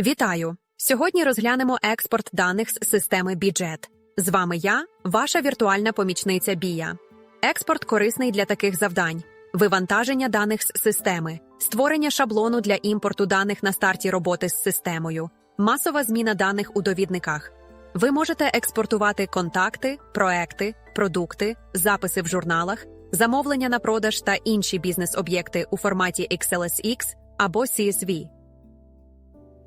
Вітаю! Сьогодні розглянемо експорт даних з системи бюджет. З вами я, ваша віртуальна помічниця Бія. Експорт корисний для таких завдань: вивантаження даних з системи, створення шаблону для імпорту даних на старті роботи з системою, масова зміна даних у довідниках. Ви можете експортувати контакти, проекти, продукти, записи в журналах, замовлення на продаж та інші бізнес-об'єкти у форматі XLSX або CSV.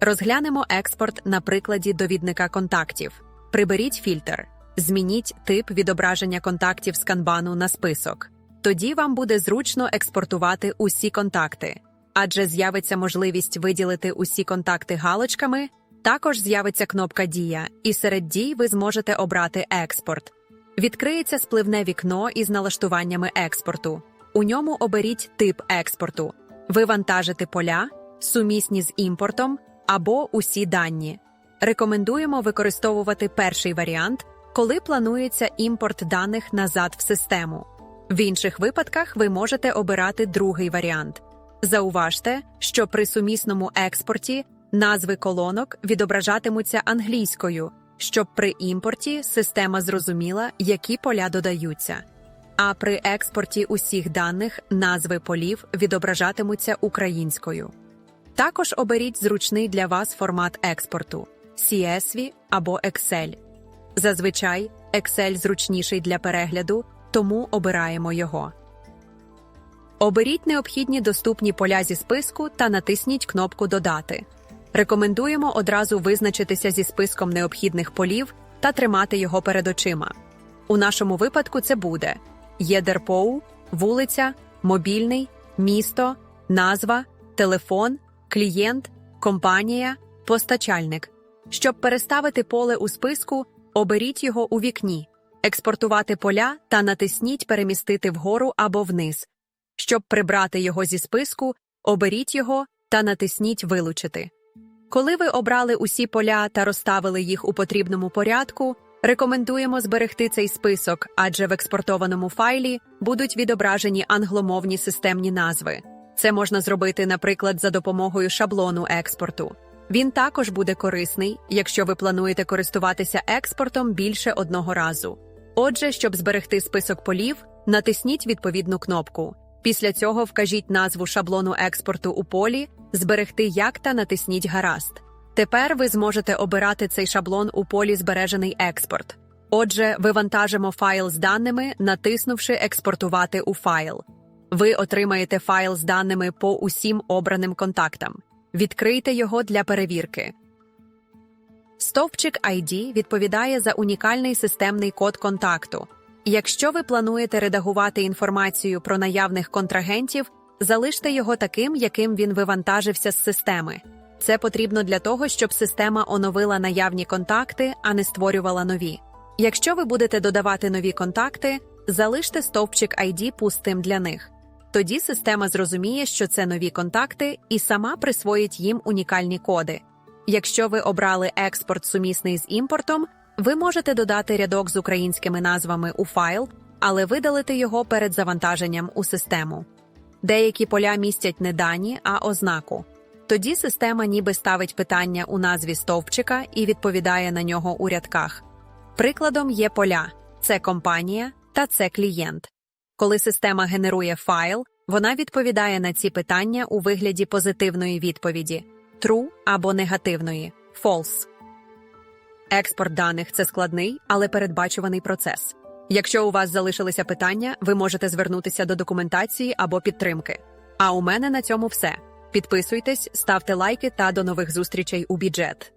Розглянемо експорт на прикладі довідника контактів. Приберіть фільтр. Змініть тип відображення контактів з канбану на список. Тоді вам буде зручно експортувати усі контакти, адже з'явиться можливість виділити усі контакти галочками. Також з'явиться кнопка Дія, і серед дій ви зможете обрати експорт. Відкриється спливне вікно із налаштуваннями експорту. У ньому оберіть тип експорту, вивантажити поля, сумісні з імпортом або усі дані. Рекомендуємо використовувати перший варіант, коли планується імпорт даних назад в систему. В інших випадках ви можете обирати другий варіант. Зауважте, що при сумісному експорті назви колонок відображатимуться англійською, щоб при імпорті система зрозуміла, які поля додаються. А при експорті усіх даних назви полів відображатимуться українською. Також оберіть зручний для вас формат експорту CSV або Excel. Зазвичай Excel зручніший для перегляду, тому обираємо його. Оберіть необхідні доступні поля зі списку та натисніть кнопку Додати. Рекомендуємо одразу визначитися зі списком необхідних полів та тримати його перед очима. У нашому випадку це буде ЄДРПОУ, вулиця, мобільний, місто, назва, телефон, клієнт, компанія, постачальник. Щоб переставити поле у списку, оберіть його у вікні, експортувати поля та натисніть Перемістити вгору або вниз. Щоб прибрати його зі списку, оберіть його та натисніть Вилучити. Коли ви обрали усі поля та розставили їх у потрібному порядку, рекомендуємо зберегти цей список, адже в експортованому файлі будуть відображені англомовні системні назви. Це можна зробити, наприклад, за допомогою шаблону експорту. Він також буде корисний, якщо ви плануєте користуватися експортом більше одного разу. Отже, щоб зберегти список полів, натисніть відповідну кнопку. Після цього вкажіть назву шаблону експорту у полі, зберегти як та натисніть Гаразд. Тепер ви зможете обирати цей шаблон у полі Збережений експорт. Отже, вивантажимо файл з даними, натиснувши Експортувати у файл. Ви отримаєте файл з даними по усім обраним контактам. Відкрийте його для перевірки. Стовпчик ID відповідає за унікальний системний код контакту. Якщо ви плануєте редагувати інформацію про наявних контрагентів, залиште його таким, яким він вивантажився з системи. Це потрібно для того, щоб система оновила наявні контакти, а не створювала нові. Якщо ви будете додавати нові контакти, залиште стовпчик ID пустим для них. Тоді система зрозуміє, що це нові контакти, і сама присвоїть їм унікальні коди. Якщо ви обрали експорт сумісний з імпортом, ви можете додати рядок з українськими назвами у файл, але видалити його перед завантаженням у систему. Деякі поля містять не дані, а ознаку. Тоді система ніби ставить питання у назві стовпчика і відповідає на нього у рядках. Прикладом є поля це компанія та це клієнт. Коли система генерує файл, вона відповідає на ці питання у вигляді позитивної відповіді true або негативної false. Експорт даних це складний, але передбачуваний процес. Якщо у вас залишилися питання, ви можете звернутися до документації або підтримки. А у мене на цьому все. Підписуйтесь, ставте лайки та до нових зустрічей у бюджет.